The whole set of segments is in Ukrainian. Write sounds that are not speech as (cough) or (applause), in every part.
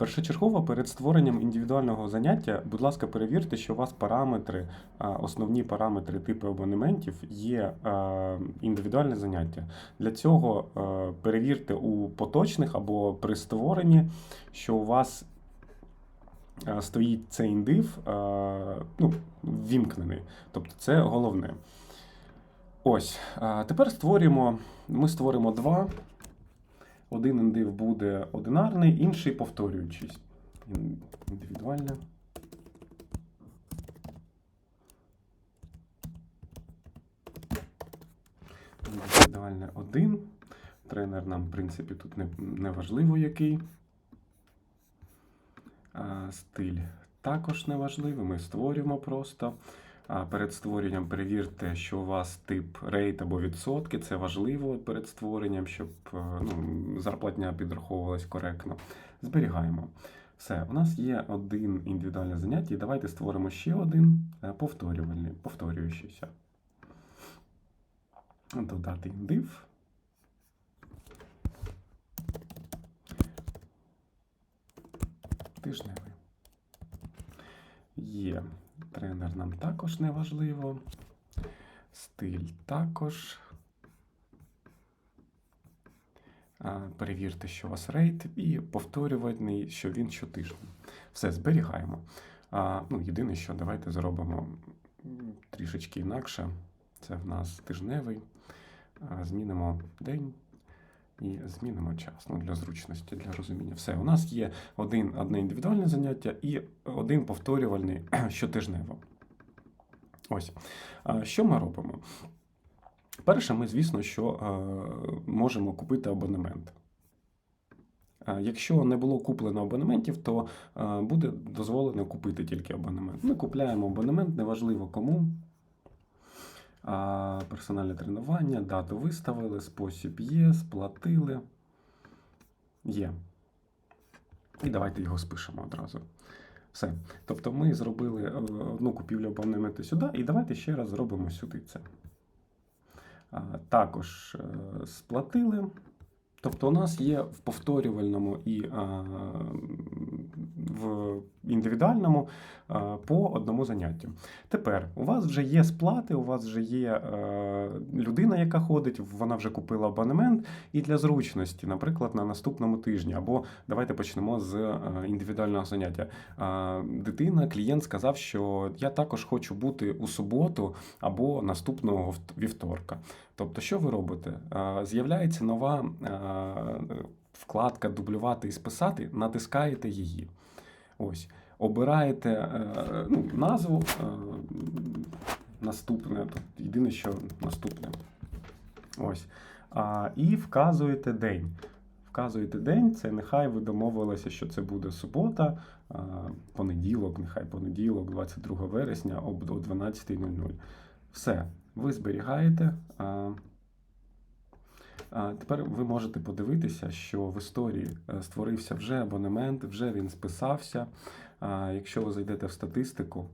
Першочергово перед створенням індивідуального заняття, будь ласка, перевірте, що у вас параметри, основні параметри типу абонементів є індивідуальне заняття. Для цього е, перевірте у поточних або при створенні, що у вас е, стоїть цей індив е, ну, ввімкнений. Тобто це головне. Ось. Тепер створюємо. Ми створимо два. Один індив буде одинарний, інший повторюючись. Індивідуальне. Індивідуальне один. Тренер нам, в принципі, тут не, не важливо який. А, стиль також не важливий. Ми створюємо просто. Перед створенням перевірте, що у вас тип рейт або відсотки. Це важливо перед створенням, щоб е, ну, зарплатня підраховувалась коректно. Зберігаємо. Все, у нас є один індивідуальне заняття, і давайте створимо ще один е, повторювальний, повторюючийся. Додати індив. Тижневий. Є. Тренер нам також не важливо. Стиль також. Перевірте, що у вас рейт, і повторювальний, що він щотижня. Все, зберігаємо. А, ну, єдине, що давайте зробимо трішечки інакше. Це в нас тижневий. Змінимо день і змінимо час. Ну, для зручності, для розуміння. Все, у нас є один, одне індивідуальне заняття і один повторювальний (clears throat) щотижнево. Ось. Що ми робимо? Перше, ми, звісно, що можемо купити абонемент. Якщо не було куплено абонементів, то буде дозволено купити тільки абонемент. Ми купляємо абонемент, неважливо кому. Персональне тренування, дату виставили, спосіб є, сплатили. Є. І давайте його спишемо одразу. Все. Тобто ми зробили е, одну купівлю абонементу сюди, і давайте ще раз зробимо сюди це. Також е, сплатили. Тобто у нас є в повторювальному і в індивідуальному по одному заняттю. Тепер у вас вже є сплати, у вас вже є е, людина, яка ходить, вона вже купила абонемент, і для зручності, наприклад, на наступному тижні, або давайте почнемо з е, індивідуального заняття. Е, дитина, клієнт сказав, що я також хочу бути у суботу або наступного вівторка. Тобто, що ви робите? Е, З'являється нова е, вкладка дублювати і списати, натискаєте її. Ось. Обираєте е, ну, назву е, наступне, єдине, що наступне. Ось. А, і вказуєте день. Вказуєте день, це нехай ви домовилися, що це буде субота, понеділок, нехай понеділок, 22 вересня об о 12.00. Все, ви зберігаєте. Тепер ви можете подивитися, що в історії е, створився вже абонемент, вже він списався. Якщо ви зайдете в статистику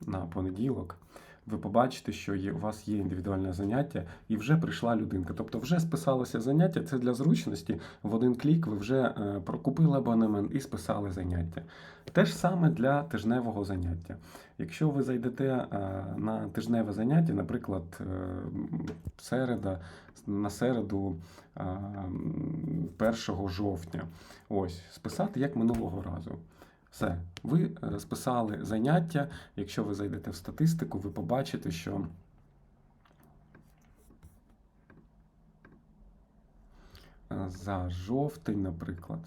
на понеділок, ви побачите, що є, у вас є індивідуальне заняття, і вже прийшла людинка. Тобто вже списалося заняття. Це для зручності. В один клік ви вже е, прокупили абонемент і списали заняття. Те ж саме для тижневого заняття. Якщо ви зайдете е, на тижневе заняття, наприклад, е, середа, на середу е, 1 жовтня, ось списати як минулого разу. Все, ви е, списали заняття. Якщо ви зайдете в статистику, ви побачите, що е, за жовтень, наприклад,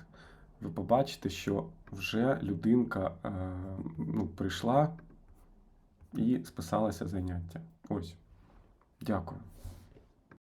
ви побачите, що вже людинка е, ну, прийшла і списалася заняття. Ось. Дякую.